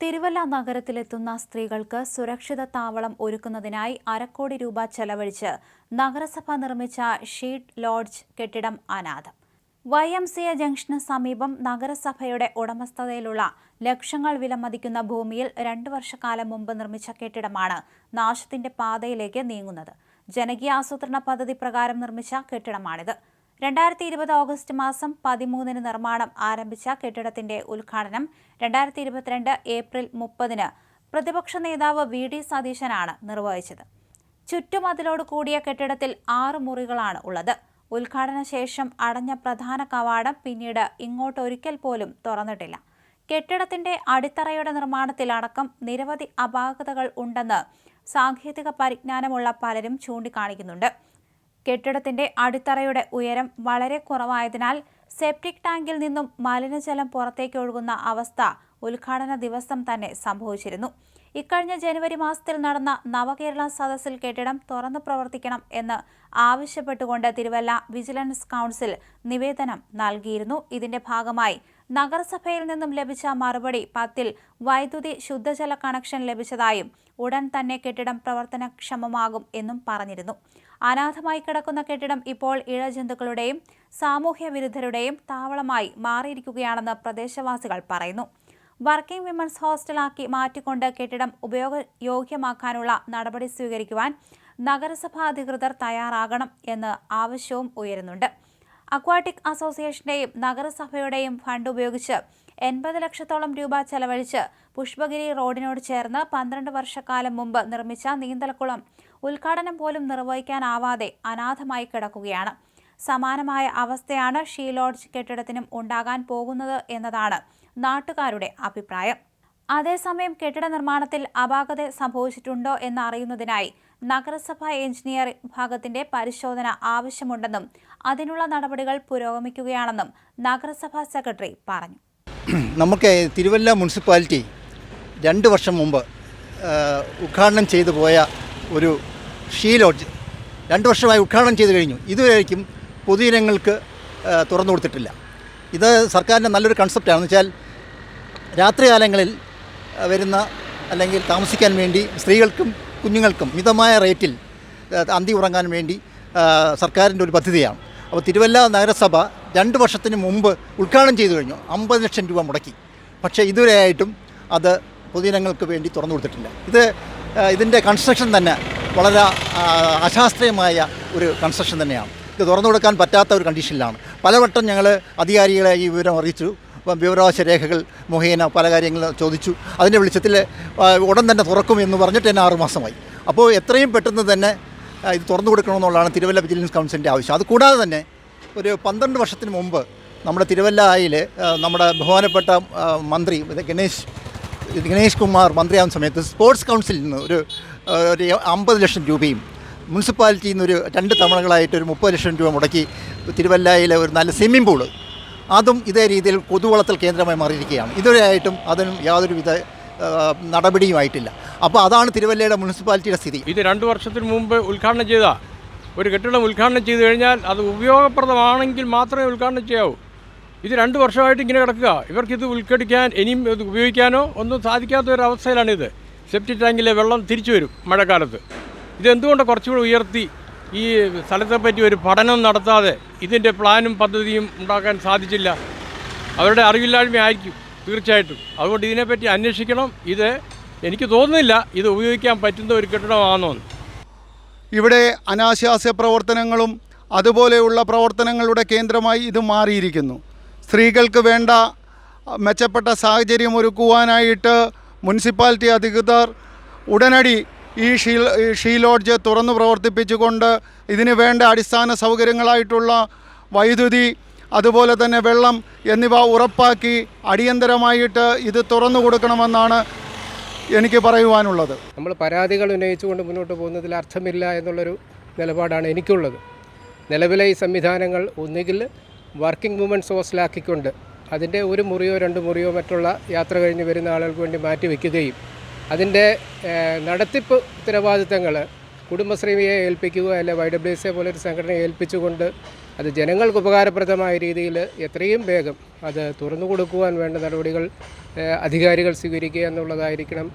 തിരുവല്ല നഗരത്തിലെത്തുന്ന സ്ത്രീകൾക്ക് സുരക്ഷിത താവളം ഒരുക്കുന്നതിനായി അരക്കോടി രൂപ ചെലവഴിച്ച് നഗരസഭ നിർമ്മിച്ച ഷീറ്റ് ലോഡ്ജ് കെട്ടിടം അനാഥം. വൈ എം സി എ ജംഗ്ഷന് സമീപം നഗരസഭയുടെ ഉടമസ്ഥതയിലുള്ള ലക്ഷങ്ങൾ വിലമതിക്കുന്ന ഭൂമിയിൽ രണ്ടു വർഷക്കാലം മുമ്പ് നിർമ്മിച്ച കെട്ടിടമാണ് നാശത്തിന്റെ പാതയിലേക്ക് നീങ്ങുന്നത്. ജനകീയ ആസൂത്രണ പദ്ധതി പ്രകാരം നിർമ്മിച്ച കെട്ടിടമാണിത്. രണ്ടായിരത്തി ഇരുപത് ഓഗസ്റ്റ് മാസം പതിമൂന്നിന് നിർമ്മാണം ആരംഭിച്ച കെട്ടിടത്തിന്റെ ഉദ്ഘാടനം രണ്ടായിരത്തി ഇരുപത്തിരണ്ട് ഏപ്രിൽ മുപ്പതിന് പ്രതിപക്ഷ നേതാവ് വി ഡി സതീശനാണ് നിർവഹിച്ചത്. ചുറ്റുമതിലോട് കൂടിയ കെട്ടിടത്തിൽ ആറ് മുറികളാണ് ഉള്ളത്. ഉദ്ഘാടന ശേഷം അടഞ്ഞ പ്രധാന കവാടം പിന്നീട് ഇങ്ങോട്ട് ഒരിക്കൽ പോലും തുറന്നിട്ടില്ല. കെട്ടിടത്തിന്റെ അടിത്തറയുടെ നിർമ്മാണത്തിലടക്കം നിരവധി അപാകതകൾ ഉണ്ടെന്ന് സാങ്കേതിക പരിജ്ഞാനമുള്ള പലരും ചൂണ്ടിക്കാണിക്കുന്നുണ്ട്. കെട്ടിടത്തിന്റെ അടിത്തറയുടെ ഉയരം വളരെ കുറവായതിനാൽ സെപ്റ്റിക് ടാങ്കിൽ നിന്നും മലിനജലം പുറത്തേക്ക് ഒഴുകുന്ന അവസ്ഥ ഉദ്ഘാടന ദിവസം തന്നെ സംഭവിച്ചിരുന്നു. ഇക്കഴിഞ്ഞ ജനുവരി മാസത്തിൽ നടന്ന നവകേരള സദസ്സിൽ കെട്ടിടം തുറന്നു പ്രവർത്തിക്കണം എന്ന് ആവശ്യപ്പെട്ടുകൊണ്ട് തിരുവല്ല വിജിലൻസ് കൗൺസിൽ നിവേദനം നൽകിയിരുന്നു. ഇതിന്റെ ഭാഗമായി നഗരസഭയിൽ നിന്നും ലഭിച്ച മറുപടി പത്തിൽ വൈദ്യുതി ശുദ്ധജല കണക്ഷൻ ലഭിച്ചതായും ഉടൻ തന്നെ കെട്ടിടം പ്രവർത്തനക്ഷമമാകും എന്നും പറഞ്ഞിരുന്നു. അനാഥമായി കിടക്കുന്ന കെട്ടിടം ഇപ്പോൾ ഇഴജന്തുക്കളുടെയും സാമൂഹ്യ വിരുദ്ധരുടെയും താവളമായി മാറിയിരിക്കുകയാണെന്ന് പ്രദേശവാസികൾ പറയുന്നു. വർക്കിംഗ് വിമൻസ് ഹോസ്റ്റലാക്കി മാറ്റിക്കൊണ്ട് കെട്ടിടം ഉപയോഗയോഗ്യമാക്കാനുള്ള നടപടി സ്വീകരിക്കുവാൻ നഗരസഭാ അധികൃതർ തയ്യാറാകണം എന്ന് ആവശ്യവും ഉയരുന്നുണ്ട്. അക്വാട്ടിക് അസോസിയേഷന്റെയും നഗരസഭയുടെയും ഫണ്ട് ഉപയോഗിച്ച് എൺപത് ലക്ഷത്തോളം രൂപ ചെലവഴിച്ച് പുഷ്പഗിരി റോഡിനോട് ചേർന്ന് പന്ത്രണ്ട് വർഷക്കാലം മുമ്പ് നിർമ്മിച്ച നീന്തലക്കുളം ഉദ്ഘാടനം പോലും നിർവഹിക്കാനാവാതെ അനാഥമായി കിടക്കുകയാണ്. സമാനമായ അവസ്ഥയാണ് ഷീ ലോഡ്ജ് കെട്ടിടത്തിനും ഉണ്ടാകാൻ പോകുന്നത് എന്നതാണ് നാട്ടുകാരുടെ അഭിപ്രായം. അതേസമയം കെട്ടിട നിർമ്മാണത്തിൽ അപാകത സംഭവിച്ചിട്ടുണ്ടോ എന്നറിയുന്നതിനായി നഗരസഭ എഞ്ചിനീയർ വിഭാഗത്തിന്റെ പരിശോധന ആവശ്യമുണ്ടെന്നും അതിനുള്ള നടപടികൾ പുരോഗമിക്കുകയാണെന്നും നഗരസഭാ സെക്രട്ടറി പറഞ്ഞു. നമുക്ക് തിരുവല്ല മുനിസിപ്പാലിറ്റി രണ്ട് വർഷം മുമ്പ് ഉദ്ഘാടനം ചെയ്തു പോയ ഒരു ഷീ ലോഡ്ജ് രണ്ട് വർഷമായി ഉദ്ഘാടനം ചെയ്തു കഴിഞ്ഞു. ഇതുവരേക്കും പൊതുജനങ്ങൾക്ക് തുറന്നു കൊടുത്തിട്ടില്ല. ഇത് സർക്കാരിന്റെ നല്ലൊരു കൺസെപ്റ്റാണെന്ന് വെച്ചാൽ രാത്രികാലങ്ങളിൽ വരുന്ന അല്ലെങ്കിൽ താമസിക്കാൻ വേണ്ടി സ്ത്രീകൾക്കും കുഞ്ഞുങ്ങൾക്കും മിതമായ റേറ്റിൽ അന്തി ഉറങ്ങാൻ വേണ്ടി സർക്കാരിന്റെ ഒരു പദ്ധതിയാണ്. അപ്പോൾ തിരുവല്ല നഗരസഭ രണ്ട് വർഷത്തിന് മുമ്പ് ഉദ്ഘാടനം ചെയ്തു കഴിഞ്ഞു. അമ്പത് ലക്ഷം രൂപ മുടക്കി. പക്ഷേ ഇതുവരെയായിട്ടും അത് പൊതുജനങ്ങൾക്ക് വേണ്ടി തുറന്നു കൊടുത്തിട്ടില്ല. ഇത് ഇതിന്റെ കൺസ്ട്രക്ഷൻ തന്നെ വളരെ അശാസ്ത്രീയമായ ഒരു കൺസ്ട്രക്ഷൻ തന്നെയാണ്. ഇത് തുറന്നു കൊടുക്കാൻ പറ്റാത്ത ഒരു കണ്ടീഷനിലാണ് പലവട്ടം ഞങ്ങൾ അധികാരികളെ ഈ വിവരം അറിയിച്ചു. വിവരാവകാശ രേഖകൾ മുഖേന പല കാര്യങ്ങളും ചോദിച്ചു. അതിന്റെ വെളിച്ചത്തിൽ ഉടൻ തന്നെ തുറക്കും എന്ന് പറഞ്ഞിട്ട് തന്നെ ആറുമാസമായി. അപ്പോൾ എത്രയും പെട്ടെന്ന് തന്നെ ഇത് തുറന്നു കൊടുക്കണമെന്നുള്ളതാണ് തിരുവല്ല വിജിലൻസ് കൗൺസിലിന്റെ ആവശ്യം. അതുകൂടാതെ തന്നെ ഒരു പന്ത്രണ്ട് വർഷത്തിന് മുമ്പ് നമ്മുടെ തിരുവല്ലയിൽ നമ്മുടെ ബഹുമാനപ്പെട്ട മന്ത്രി ഇത് ഗണേഷ് കുമാർ മന്ത്രിയാവുന്ന സമയത്ത് സ്പോർട്സ് കൗൺസിലിൽ നിന്ന് ഒരു ഒരു അമ്പത് ലക്ഷം രൂപയും മുനിസിപ്പാലിറ്റിയിൽ നിന്ന് ഒരു രണ്ട് തവണകളായിട്ട് ഒരു മുപ്പത് ലക്ഷം രൂപ മുടക്കി തിരുവല്ലയിലെ ഒരു നല്ല സ്വിമ്മിംഗ് പൂൾ. അതും ഇതേ രീതിയിൽ കൊതുവളത്തൽ കേന്ദ്രമായി മാറിയിരിക്കുകയാണ്. ഇതുവരെയായിട്ടും അതിനും യാതൊരുവിധ നടപടിയുമായിട്ടില്ല. അപ്പോൾ അതാണ് തിരുവല്ലയുടെ മുനിസിപ്പാലിറ്റിയുടെ സ്ഥിതി. ഇത് രണ്ട് വർഷത്തിന് മുമ്പ് ഉദ്ഘാടനം ചെയ്ത. ഒരു കെട്ടിടം ഉദ്ഘാടനം ചെയ്തു കഴിഞ്ഞാൽ അത് ഉപയോഗപ്രദമാണെങ്കിൽ മാത്രമേ ഉദ്ഘാടനം ചെയ്യാവൂ. ഇത് രണ്ട് വർഷമായിട്ട് ഇങ്ങനെ കിടക്കുക. ഇവർക്കിത് ഉൾക്കടിക്കാൻ ഇനിയും ഇത് ഉപയോഗിക്കാനോ ഒന്നും സാധിക്കാത്ത ഒരു അവസ്ഥയിലാണിത് സെപ്റ്റിക് ടാങ്കിലെ വെള്ളം തിരിച്ചു വരും മഴക്കാലത്ത്. ഇതെന്തുകൊണ്ട് കുറച്ചുകൂടി ഉയർത്തി ഈ സ്ഥലത്തെപ്പറ്റി ഒരു പഠനം നടത്താതെ ഇതിന്റെ പ്ലാനും പദ്ധതിയും ഉണ്ടാക്കാൻ സാധിച്ചില്ല? അവരുടെ അറിവില്ലായ്മ ആയിരിക്കും തീർച്ചയായിട്ടും. അതുകൊണ്ട് ഇതിനെപ്പറ്റി അന്വേഷിക്കണം. ഇത് എനിക്ക് തോന്നുന്നില്ല ഇത് ഉപയോഗിക്കാൻ പറ്റുന്ന ഒരു കെട്ടിടമാണെന്ന് ഇവിടെ അനാശാസ്യ പ്രവർത്തനങ്ങളും അതുപോലെയുള്ള പ്രവർത്തനങ്ങളുടെ കേന്ദ്രമായി ഇത് മാറിയിരിക്കുന്നു. സ്ത്രീകൾക്ക് വേണ്ട മെച്ചപ്പെട്ട സാഹചര്യം ഒരുക്കുവാനായിട്ട് മുനിസിപ്പാലിറ്റി അധികൃതർ ഉടനടി ഈ ഷീ ഷീ ലോഡ്ജ് തുറന്നു പ്രവർത്തിപ്പിച്ചുകൊണ്ട് ഇതിന് വേണ്ട അടിസ്ഥാന സൗകര്യങ്ങളായിട്ടുള്ള വൈദ്യുതി അതുപോലെ തന്നെ വെള്ളം എന്നിവ ഉറപ്പാക്കി അടിയന്തരമായിട്ട് ഇത് തുറന്നു കൊടുക്കണമെന്നാണ് എനിക്ക് പറയുവാനുള്ളത്. നമ്മൾ പരാതികൾ ഉന്നയിച്ചുകൊണ്ട് മുന്നോട്ട് പോകുന്നതിൽ അർത്ഥമില്ല എന്നുള്ളൊരു നിലപാടാണ് എനിക്കുള്ളത്. നിലവിലെ ഈ സംവിധാനങ്ങൾ ഒന്നുകിൽ വർക്കിംഗ് വുമൻസ് ഹോസ്റ്റലാക്കിക്കൊണ്ട് അതിന്റെ ഒരു മുറിയോ രണ്ട് മുറിയോ മറ്റുള്ള യാത്ര കഴിഞ്ഞ് വരുന്ന ആളുകൾക്ക് വേണ്ടി മാറ്റി വയ്ക്കുകയും അതിന്റെ നടത്തിപ്പ് ഉത്തരവാദിത്തങ്ങൾ കുടുംബശ്രീയെ ഏൽപ്പിക്കുക അല്ലെ വൈ ഡബ്ല്യു എസ് പോലൊരു സംഘടനയെ ഏൽപ്പിച്ചുകൊണ്ട് അത് ജനങ്ങൾക്ക് ഉപകാരപ്രദമായ രീതിയിൽ എത്രയും വേഗം അത് തുറന്നു കൊടുക്കുവാൻ വേണ്ട നടപടികൾ അധികാരികൾ സ്വീകരിക്കുക എന്നുള്ളതായിരിക്കണം.